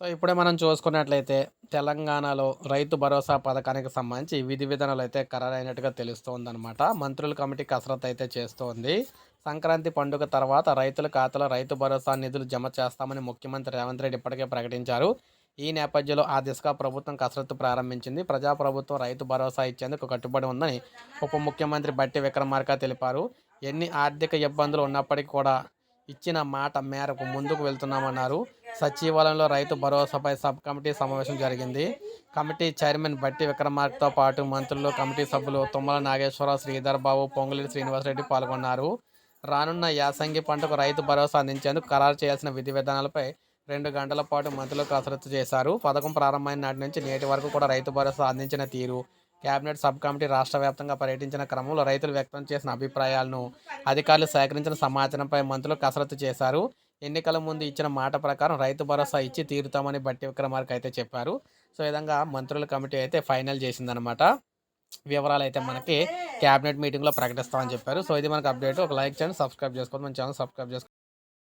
So ఇప్పుడే మనం చూసుకున్నట్లయితే తెలంగాణలో రైతు భరోసా పథకానికి సంబంధించి విధి విధానాలు అయితే ఖరారైనట్టుగా తెలుస్తోందనమాట మంత్రుల కమిటీ కసరత్తు అయితే చేస్తోంది. సంక్రాంతి పండుగ తర్వాత రైతుల ఖాతాలో రైతు భరోసా నిధులు జమ చేస్తామని ముఖ్యమంత్రి రేవంత్ రెడ్డి ఇప్పటికే ప్రకటించారు. ఈ నేపథ్యంలో ఆ దిశగా ప్రభుత్వం కసరత్తు ప్రారంభించింది. ప్రజాప్రభుత్వం రైతు భరోసా ఇచ్చేందుకు కట్టుబడి ఉందని ఉప ముఖ్యమంత్రి బట్టి విక్రమార్క తెలిపారు. ఎన్ని ఆర్థిక ఇబ్బందులు ఉన్నప్పటికీ కూడా ఇచ్చిన మాట మేరకు ముందుకు వెళ్తున్నామన్నారు. సచివాలయంలో రైతు భరోసాపై సబ్ కమిటీ సమావేశం జరిగింది. కమిటీ చైర్మన్ బట్టి విక్రమార్కతో పాటు మంత్రులు కమిటీ సభ్యులు తుమ్మల నాగేశ్వరరావు శ్రీధర్ బాబు పొంగులేటి శ్రీనివాసరెడ్డి పాల్గొన్నారు. రానున్న యాసంగి పంటకు రైతు భరోసా అందించేందుకు ఖరారు చేయాల్సిన విధి విధానాలపై రెండు గంటల పాటు మంత్రులు కసరత్తు చేశారు. పథకం ప్రారంభమైన నాటి నుంచి నేటి వరకు కూడా రైతు భరోసా అందించిన తీరు. కేబినెట్ సబ్ కమిటీ రాష్ట్ర వ్యాప్తంగా పర్యటించిన క్రమంలో రైతులు వ్యక్తం చేసిన అభిప్రాయాలను అధికారులు సేకరించిన సమాచారంపై మంత్రులు కసరత్తు చేశారు. ఎన్నికల ముందు ఇచ్చిన మాట ప్రకారం రైతు భరోసా ఇచ్చి తీరుతామని బట్టి విక్రమార్క అయితే చెప్పారు. సో ఈ విధంగా మంత్రుల కమిటీ అయితే ఫైనల్ చేసిందనమాట వివరాలు అయితే మనకి క్యాబినెట్ మీటింగ్లో ప్రకటిస్తామని చెప్పారు. సో ఇది మనకు అప్డేట్. ఒక లైక్ చేయండి సబ్స్క్రైబ్ చేసుకోండి. మన ఛానల్ సబ్స్క్రైబ్ చేసుకోండి